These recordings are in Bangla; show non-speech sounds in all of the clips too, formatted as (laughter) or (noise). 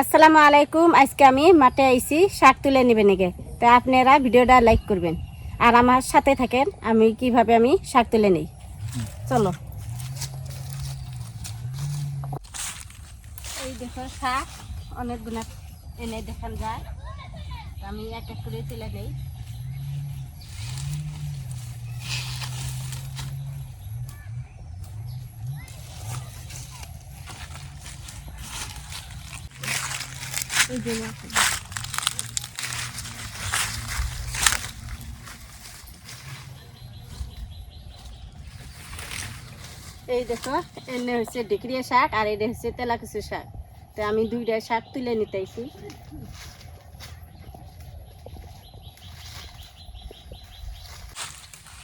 আসসালামু আলাইকুম। আজকে আমি মাঠে আইছি, শাক তুলে নেবেন নাকি তো আপনারা ভিডিওটা লাইক করবেন। আর আমার সাথে থাকেন, আমি কীভাবে আমি শাক তুলে নেই। চলো। এই দেখো শাক, অনেকগুলো এনে দেখান যায়। আমি এক এক করে তুলে দেই এই দেখো, এনে হচ্ছে ডিকরিয়া শাক আর এটা হচ্ছে তেলাকুচু শাক। তো আমি দুইটা শাক তুলে নিতেছি।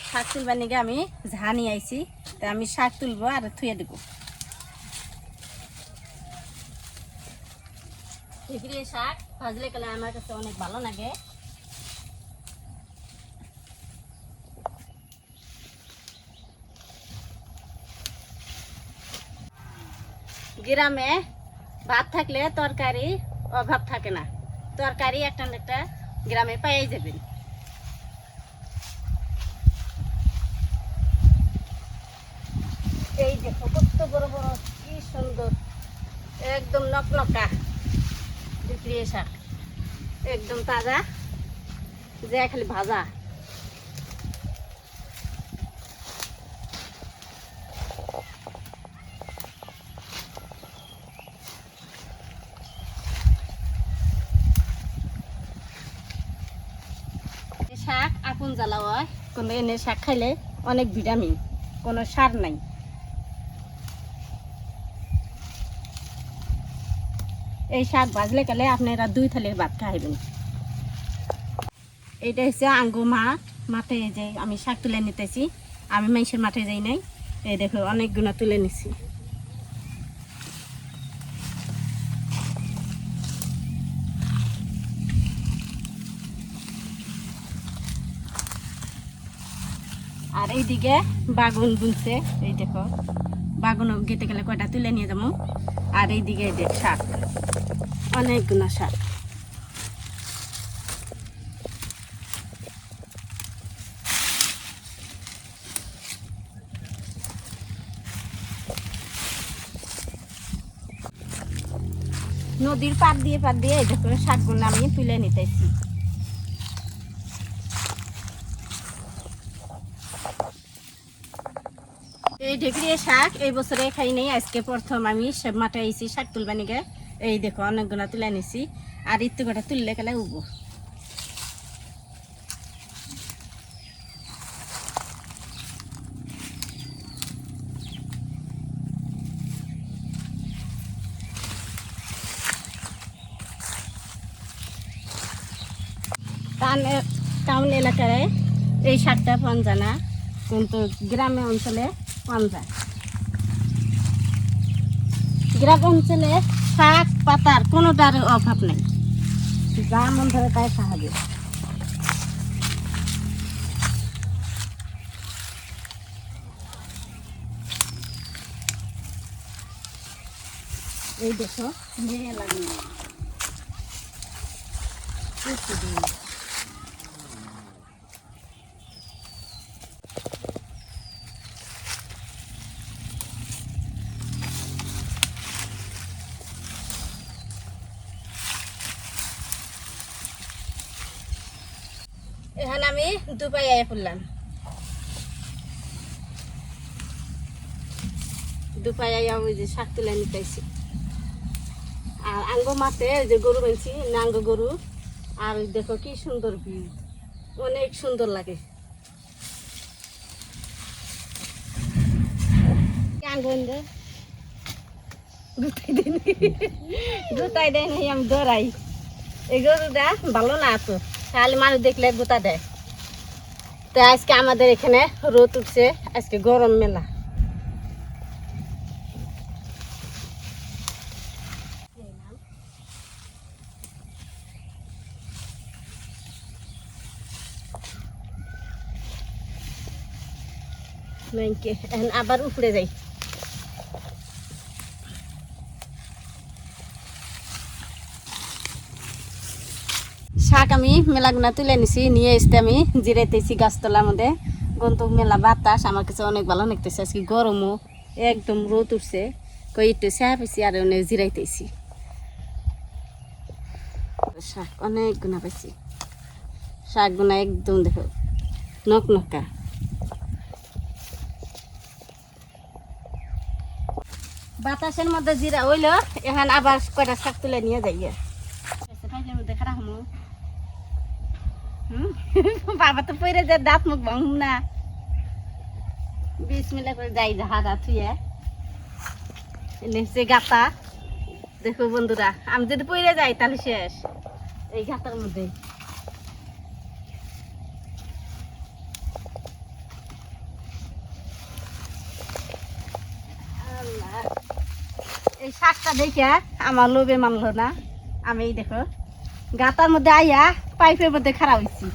শাক তুলবার নিগে আমি ঝানি আইছি। তো আমি শাক তুলবো আর থুয়ে দেবো। ডিকরিয়া শাক ভাজলে গেলে আমার কাছে অনেক ভালো লাগে। গ্রামে ভাত থাকলে তরকারি অভাব থাকে না। তরকারি একটা একটা গ্রামে পাই যাবেন এই দেখো কত বড় বড়, কি সুন্দর, একদম নকনকা। বিক্রি শাক একদম তাজা, যে খালি ভাজা। শাক আপন জ্বালা হয় কোনো এনে শাক খাইলে অনেক ভিটামিন কোনো সার নাই। এই শাক ভাজলে গেলে আপনারা দুই থালির ভাত খাইবেন এইটা হচ্ছে আঙ্গু মাঠ মাঠে যে আমি শাক তুলে নিতেছি। আমি মাইসের মাঠে যাই নাই। এই দেখো অনেকগুলো তুলে নিছি। আর এইদিকে বাগুন বুনছে। এই দেখো বাগুন গেতে গেলে কয়টা তুলে নিয়ে যাব? আর এইদিকে এই দেখ শাক। অনেকগুলো শাক। নদীর পার দিয়ে পার দিয়ে এই দেখো শাকগুলো আমি তুলে নিতেছি। এই ঢেকড়িয়ে শাক এই বছরে খাই নেই, আজকে প্রথম আমি মাঠে আইছি শাক তুলবা নিগে এই দেখো, অনেকগুলা তুলে নিছি। আর ইত্তু কটা তুললে গেলে উবো। টাউন এলাকায় এই পাওয়া যায় না, কিন্তু গ্রামে অঞ্চলে যায়। গ্রাম অঞ্চলে শাক, পাতার কোনোটার অভাব নেই। যা মন ধরে তাই সাহায্য যায়। এই দেখো মেয়ে লাগে এখন আমি দুপাই আয় পড়লাম। দুপাই ওই যে শাক তুলে নিতেছি আর আঙ্গ মাঠে ওই যে গরু বানছি নাঙ্গ গরু। আর দেখো কি সুন্দর ভিউ অনেক সুন্দর লাগে। গুতাই দেয় আমি দৌড়াই। এই গরুটা ভালো না তো খালি মানুষ দেখলে গোতা দেয়। তো আজকে আমাদের এখানে রোদ উঠছে আজকে গরম মেলা। আবার উপরে যাই। শাক আমি মেলাগুনা তুলে নিছি নিয়ে এসতে আমি জিরাইতেছি গাছতলার মধ্যে। গন্তক মেলা, বাতাস, আমার কাছে অনেক ভালো লাগতেছে। আজকে গরমও একদম রোদ উঠছে। কই একটু চা পেয়েছি আর অনেক জিরাইতেছি। শাক অনেক গুণা পাইছি। শাক গুণা একদম দেখো নক নকা বাতাসের মধ্যে জিরা হইল, এখন আবার কয়টা শাক তুলে নিয়ে যাই ফাইলের মধ্যে খারাপ হমু হুম? (laughs) বাবা তো পরে যে দাঁত মুখ ভাঙুম না। বিশ মিলে করে যাই হারা থুয়ে নিচে গাতা। দেখো বন্ধুরা, আমি যদি পরে যাই তাহলে শেষ। এই গাতার মধ্যে। এই শাকটা দেখে আমার লোভে মানলো না। আমি দেখো, গাতার মধ্যে আইয়া পাইপের মধ্যে খারাপ হয়েছি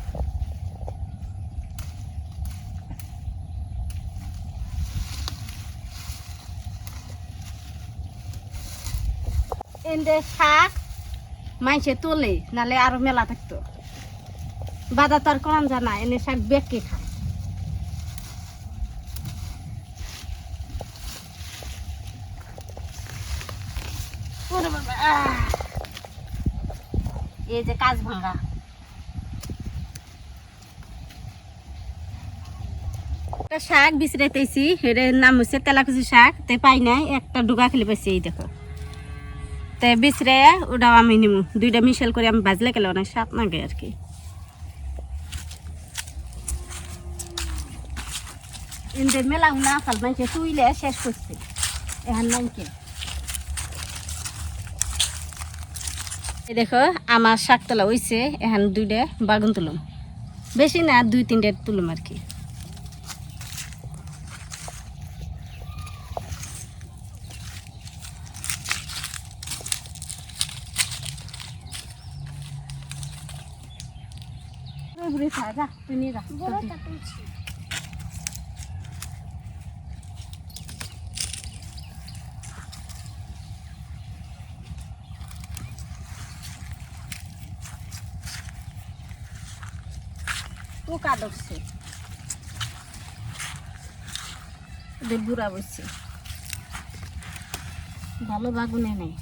এন্ডে শাক মাইসে তোলে, নালে আরও মেলা থাকতো। বাদা তো করান জানা এনে শাক বেঁকে খায়। এই যে কাজ ভাঙা। শাক বিচরাইতেছি এর নাম হচ্ছে তেলাকুচি শাক, তে পাই নাই, একটা ডুগা খেলে পাইছি, এই দেখো। তে বিচরে ওটাও আমি নিমু, দুইটা মিশেল করে আমি ভাজলে গেলে অনেক স্বাদ লাগে আর কি। মেলা না ফাল মাইছে তুইলে শেষ করছে। এখন নাইকে দেখো, আমার শাক তোলা হয়েছে এখন দুইটা বাগুন তুলুম। বেশি না, দুই তিনটে তুলুম আর কি। ঘুরে খা যা তুই নিয়ে যা। পোকা ধরছে বুড়া বসছে। ভালো বাগুনে নেই।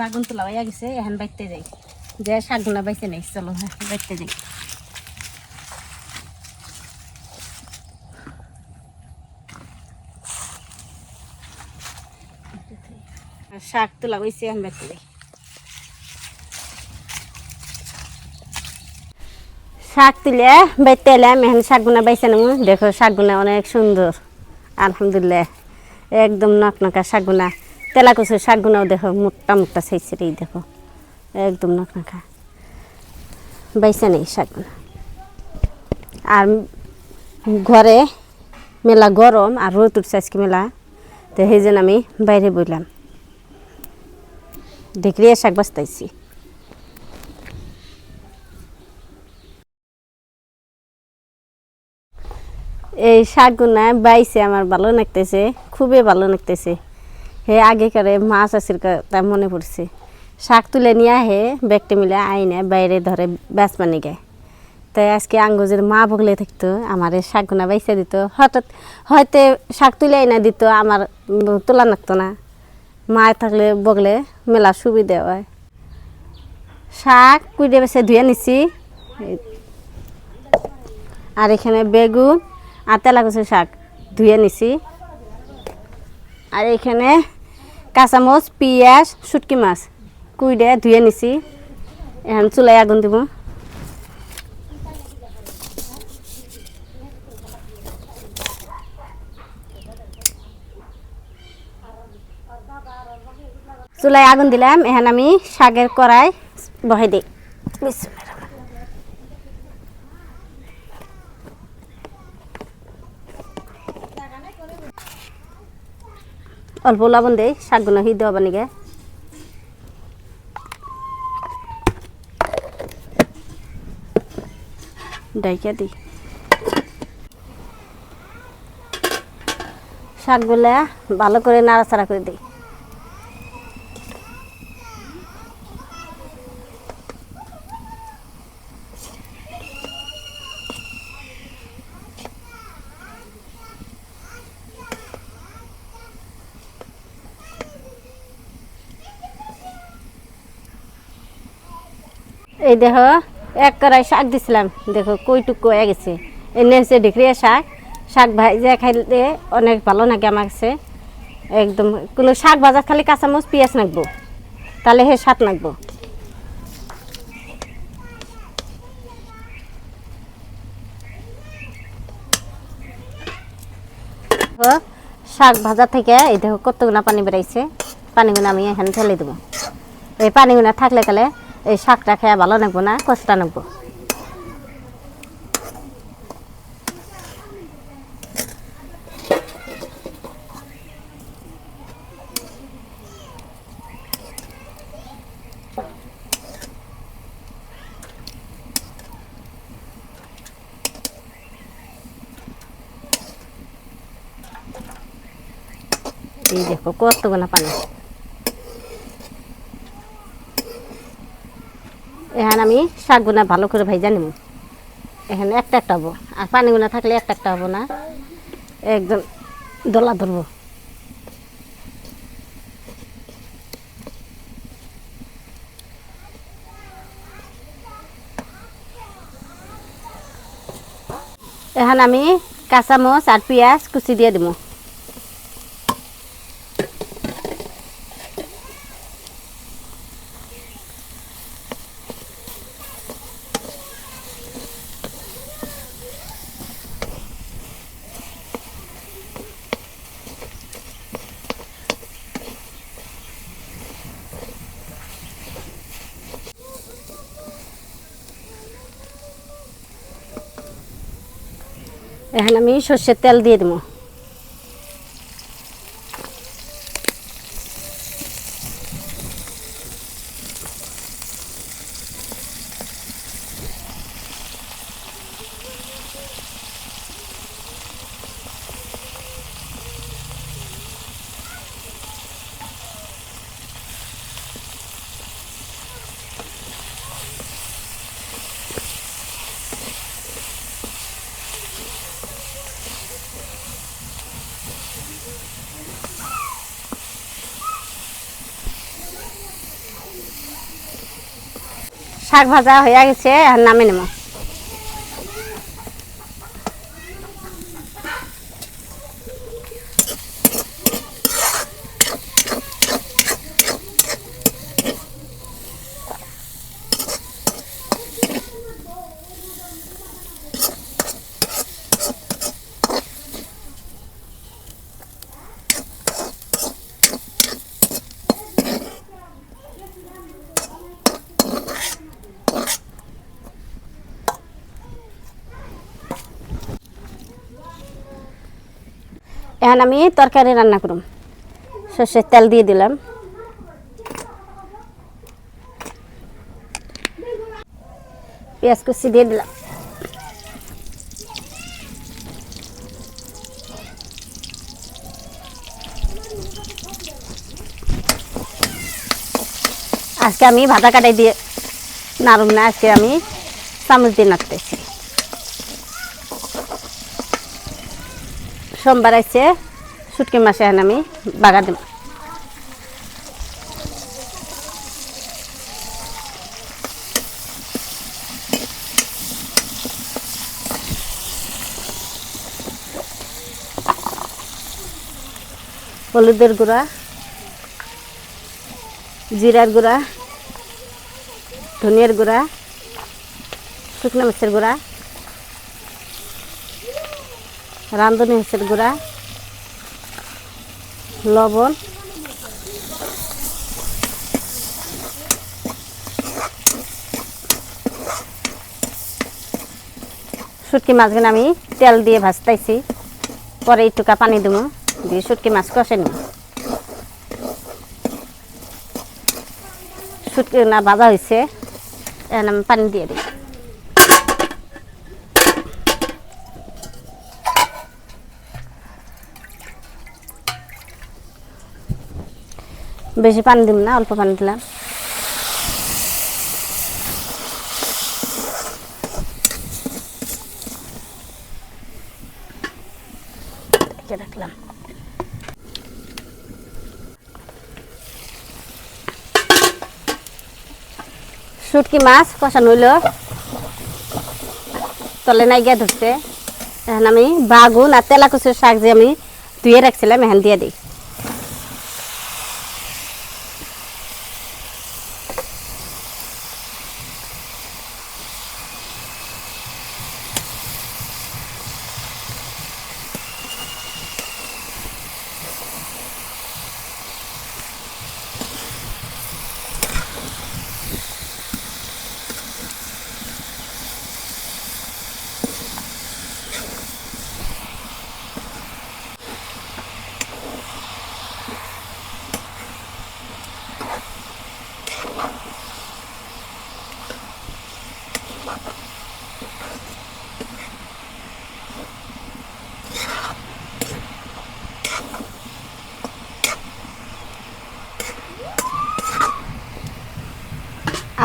বাগুন তোলা হইয়া গেছে, এখন বাইতে যাই। যে শাকগুলা বাইতে নেই, চলো হ্যাঁ বাইতে যাই। শাক তোলা হয়েছে, এখন বাইতে যাই। শাক তুলে বাইতে এলাম, এখন শাকগুনা বাইছে নেব দেখো শাকগুনা অনেক সুন্দর, আলহামদুলিল্লাহ। একদম নকনকা শাকগুনা তেলা কচুর শাকগুনাও দেখো মোটা মোটা সাইজের এই দেখো। একদম নকনকা বাইছে নেই শাকগুনা আর ঘরে মেলা গরম আর রোদ উঠছে আজকে মেলা, তো সেই জন্য আমি বাইরে বইলাম। ঢেকরিয়া শাক বাস্তাইছি এই শাক শাকগুনা বাইছে, আমার ভালো লাগতেছে, খুবই ভালো লাগতেছে। হে আগেকারে মাছ আসির তা মনে পড়ছে। শাক তুলে নিয়ে আহে ব্যাগটা মিলে আইনে বাইরে ধরে পানি গায় তাই আজকে আঙ্গুজের মা বগলে থাকতো, আমার এই শাকগুনা বাইসে দিত। হঠাৎ হয়তো শাক তুলে আইনা দিত, আমার তোলা লাগতো না। মা থাকলে বগলে মেলা সুবিধা হয়। শাক কুইডে বেছে ধুয়ে নিছি। আর এখানে বেগুন আর তেলা কচুর শাক ধুয়ে নিছি। আর এখানে কাঁচামচ, পিঁয়াজ, শুটকি মাছ। কুইডে ধুয়ে নিছি। এখন চুলাই আগুন দিব। চুলাই আগুন দিলাম। এখন আমি শাকের কড়াই বহাই দিই। অল্প লবণ দেই, শাকগুলো হি দেওয়া বানিকে ডাইকা শাক শাকগুলা ভালো করে নাড়াচাড়া করে দিই। এই দেখো এক কড়াই শাক দিছিলাম। দেখো, কইটুক হয়ে গেছে। এনে হচ্ছে ঢেকরিয়া শাক। শাক ভাজা খাইলে অনেক ভালো লাগে আমার কাছে? একদম, কোনো শাক ভাজা খালি কাঁচামচ পেঁয়াজ নাকবো। তাহলে হে স্বাদ নাকবো। শাক ভাজা থেকে এই দেখো কতগুনা পানি বেরাইছে। পানিগুলো আমি এখানে ঢেলে দেবো। এই পানিগুলো থাকলে কালে এই শাকটা খেয়ে ভালো নাকবো না? কষ্ট নাকবো এই দেখো কতগুনা পানি। এখানে আমি শাকগুনা ভালো করে ভাইজা নিব এখানে একটা একটা হব। আর পানিগুনা থাকলে একটা একটা হব না। একদম দোলা ধরবো। এখন আমি কাঁচামচ আর পেঁয়াজ কুচি দিয়ে দিব এখন আমি সর্ষের তেল দিয়ে দেবো। শাক ভাজা হয়ে গেছে আর নামে নেব। এখন আমি তরকারি রান্না করুম। সর্ষের তেল দিয়ে দিলাম। পেঁয়াজ কুচি দিয়ে দিলাম। আজকে আমি ভাতা কাটাই দিয়ে নাড়ুম না, আজকে আমি চামচ দিয়ে নাড়তেছি। সোমবার আছে শুটকি মাসে এখন আমি বাগা দেব হলুদের গুঁড়া, জিরার গুঁড়া, ধনিয়ার গুঁড়া, শুকনো মাছের গুঁড়া, রাঁধুনি মাছের গুঁড়া লবণ। শুটকি মাছগুলো আমি তেল দিয়ে ভাজতেছি পরে একটুকা পানি দেবো দিয়ে শুটকি মাছ কষে নেব শুটকি না ভাজা হয়েছে পানি দিয়ে দিই। বেশি পানি দিব না, অল্প পানি দিলাম। রাখলাম। শুটকি মাছ কষানো হইল তলে নাই গিয়া ধরছে আমি বাগুন আর তেলা কচুর শাক যে আমি ধুয়ে রাখছিলাম, এখন দিয়ে দিই।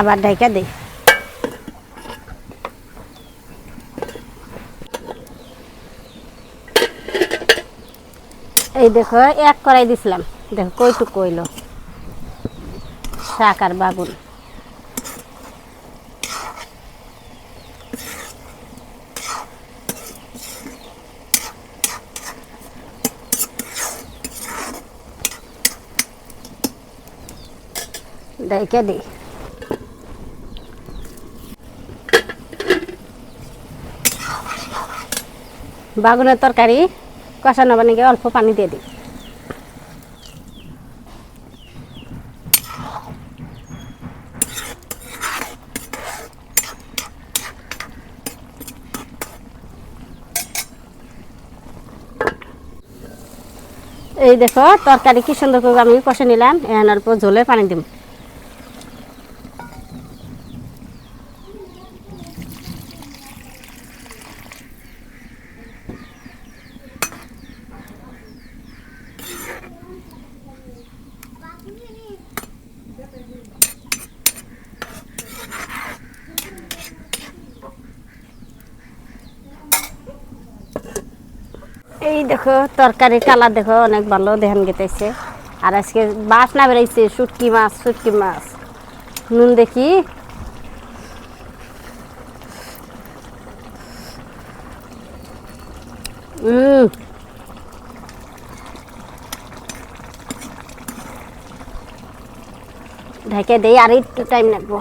আবার ঢাকা দিই এই দেখো, এক করাই দিছিলাম। দেখো, কইটুক কইল। শাক আর বাগুন। ঢাকা দিই বাগুনের তরকারি কষানো বানিয়ে অল্প পানি দিয়ে দিই। এই দেখো, তরকারি কি সুন্দর করে আমি কষে নিলাম, এখন অল্প ঝোলের পানি দিব এই দেখো তরকারি কালার দেখো, অনেক ভালো দেখান গেতেছে। আর আজকে বাস না বেড়াইছে, শুটকি মাছ শুটকি মাছ। নুন দেখি। উম। ঢেকে দেই, আর একটু টাইম লাগবো।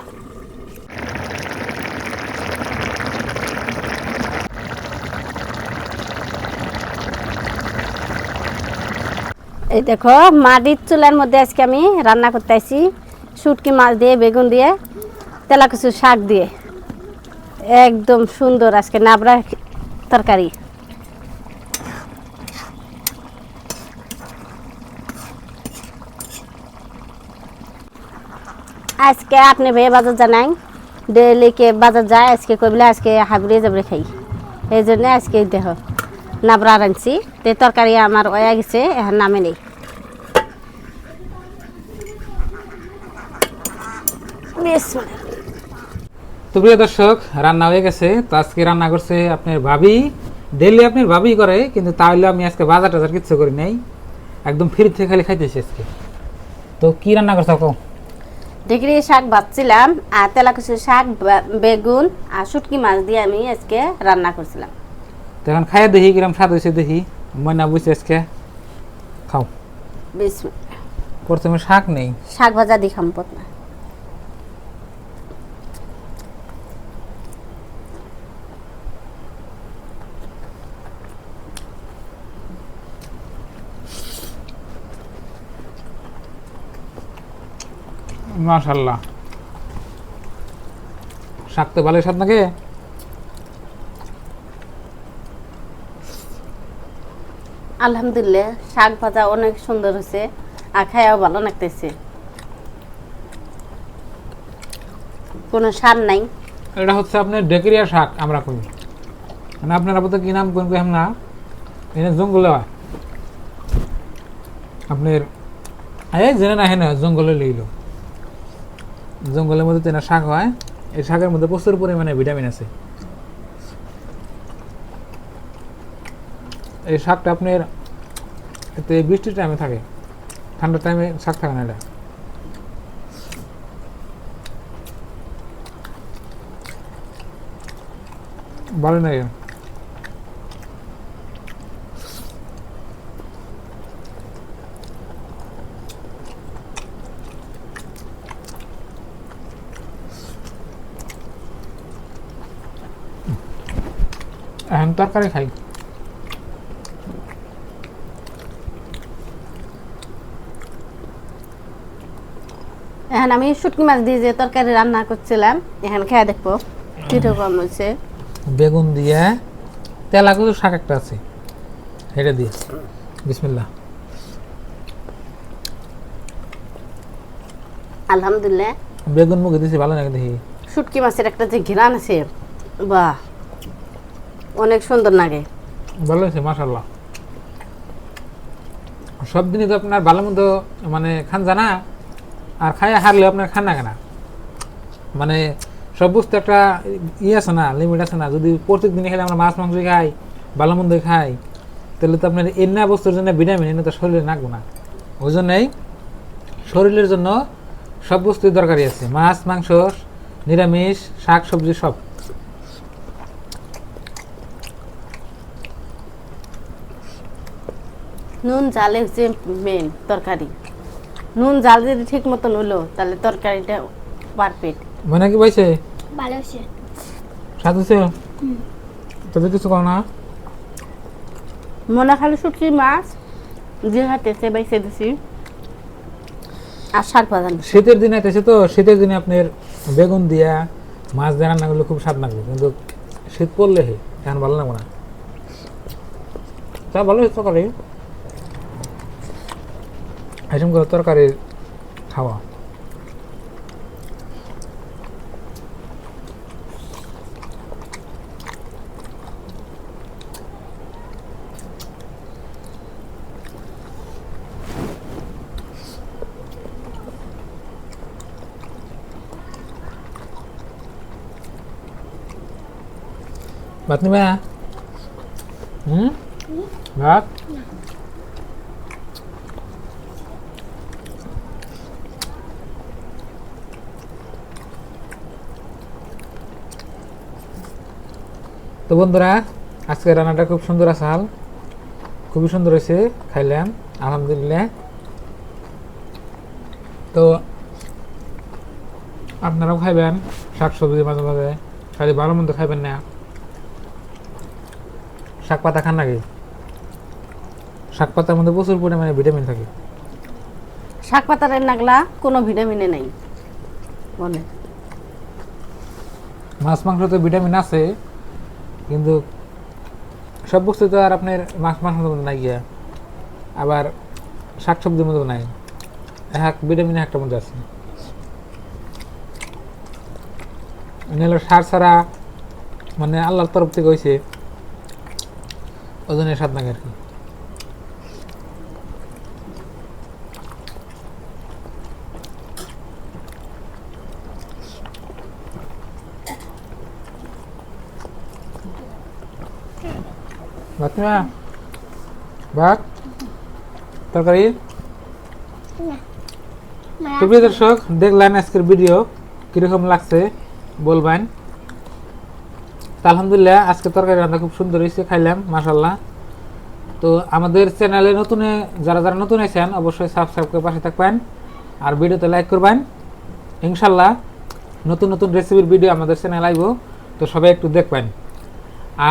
এই দেখো, মাটির চুলার মধ্যে আজকে আমি রান্না করতে আসি শুটকি মাছ দিয়ে, বেগুন দিয়ে তেলা কিছু শাক দিয়ে। একদম সুন্দর আজকে নাবড়া তরকারি। আজকে আপনি ভাইয়া বাজার জানাই ডেলি কে বাজার যায়? আজকে কইবলে আজকে হাবড়ে যাবড়ে খাই। এই জন্য আজকে দেহ। নাবড়া রাঁধছি তে তরকারি আমার ওয়া গেছে এখন নামে নেই। তো প্রিয় দর্শক রান্না হয়ে গেছে। তো আজকে রান্না করছে আপনার ভাবি। ডেলি আপনার ভাবি করে কিন্তু তাহলে আমি আজকে বাজার টাজার কিছু করি নাই। একদম ফ্রি থেকে খালি খাইতেছি আজকে। তো কি রান্না করছ কো ঢেকড়ি শাক ভাজছিলাম আর তেলাকুচি শাক বেগুন আর শুটকি মাছ দিয়ে আমি আজকে রান্না করছিলাম। তো এখন খাইয়া দেখি কিরম স্বাদ হয়েছে দেখি। ময়না বুঝছে আজকে খাও। প্রথমে শাক নেই। শাক ভাজা দি খাম না মাশাল্লাহ শাক তো ভালো স্বাদ নাকি? আলহামদুলিল্লাহ, শাক ভাজা অনেক সুন্দর হয়েছে আর খাইয়াও ভালো লাগতেছে। কোনো সার নাই। এটা হচ্ছে আপনার ডেকেরিয়া শাক, আমরা করি মানে আপনার আপাতত কি নাম কোন কই না? এনে জঙ্গলে আপনার, এই জেনে না হেন জঙ্গলে লইল। জঙ্গলের মধ্যে তেনা শাক হয়। এই শাকের মধ্যে প্রচুর পরিমাণে ভিটামিন আছে। এই শাকটা আপনার এতে বৃষ্টির টাইমে থাকে। ঠান্ডার টাইমে শাক থাকে না এটা ভালো লাগে। এখন তরকারি খাই। এখন আমি শুটকি মাছ দিয়ে যে তরকারি রান্না করছিলাম এখন খেয়ে দেখব। কীরকম হয়েছে? বেগুন দিয়ে তেলা কুচু শাক একটা আছে এটা দিয়ে। বিসমিল্লাহ। আলহামদুলিল্লাহ। বেগুন মুখে দিয়েছি ভালো লাগে দেখি। শুটকি মাছের একটা যে ঘিরান আছে বাহ অনেক সুন্দর লাগে। ভালো হয়েছে মাসাল্লাহ সব দিনই তো আপনার ভালো মন্দ মানে খান জানা আর খাই হারলে আপনার খান না কেনা? মানে সব বস্তু একটা ইয়ে আছে না লিমিট আছে না। যদি প্রত্যেক দিনে খেলে আমরা মাছ, মাংস খাই, ভালো মন্দ খাই, তাহলে তো আপনার এনে বস্তুর জন্য ভিটামিন এনে তো শরীরে নাকবো না। ওই জন্যই শরীরের জন্য সব বস্তুই দরকারি আছে। মাছ, মাংস, নিরামিষ, শাক, সবজি, সব। নুন জালে হচ্ছে মেন তরকারি। নুন জাল যদি ঠিক মতন হলো তাহলে তরকারিটা পারফেক্ট মানে কি পাইছে ভালো হয়েছে স্বাদ হয়েছে তোদের কিছু কর না? মনে খালি শুটকি মাছ যে হাতে সে বাইসে দিছি আর শাক ভাজা শীতের দিনে আইতেছে তো শীতের দিনে আপনার বেগুন দিয়া মাছ দিয়ে রান্না করলে খুব স্বাদ লাগবে কিন্তু শীত পড়লে হে এখন ভালো লাগবে না। তা ভালো হয়েছে তরকারি? আইসম করে তরকারি খাওয়া ভাত নিবা হুম ভাত তো বন্ধুরা আজকে রান্নাটা খুব সুন্দর আসাল। খুবই সুন্দর হয়েছে খাইলাম আলহামদুলিল্লাহ। তো আপনারাও খাইবেন শাক সবজি মাঝে মাঝে খালি ভালো মন্দ খাইবেন না। শাক পাতা খান নাকি? শাক পাতার মধ্যে প্রচুর পরিমাণে ভিটামিন থাকে। শাক পাতার নাগলা কোনো ভিটামিনে নাই। বলে। মাছ মাংসতে ভিটামিন আছে কিন্তু সব বস্তু তো আর আপনার মাছ মাংস মতো নাই গিয়া। আবার শাক সবজির মতো নাই। এক ভিটামিন একটা মধ্যে আছে। নিল সার ছাড়া মানে আল্লাহর তরফ থেকে হয়েছে ওজনের স্বাদ লাগে আর কি। ভাত? নিবা? ভাত তরকারি তো প্রিয় দর্শক দেখলেন আজকের ভিডিও কীরকম লাগছে বলবেন? আলহামদুলিল্লাহ আজকে তরকারি রান্না খুব সুন্দর হয়েছে খাইলাম মাসাল্লাহ তো আমাদের চ্যানেলে নতুন যারা যারা নতুন আছেন অবশ্যই সাবস্ক্রাইব করে পাশে থাকবেন আর ভিডিওতে লাইক করবেন। ইনশাল্লাহ নতুন নতুন রেসিপির ভিডিও আমাদের চ্যানেল আইব তো সবাই একটু দেখবেন।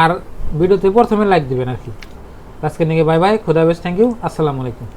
আর ভিডিওতে প্রথমে লাইক দেবেন আর কি। আজকে নিয়ে বাই বাই খোদা বেশ থ্যাংক ইউ আসসালামু আলাইকুম।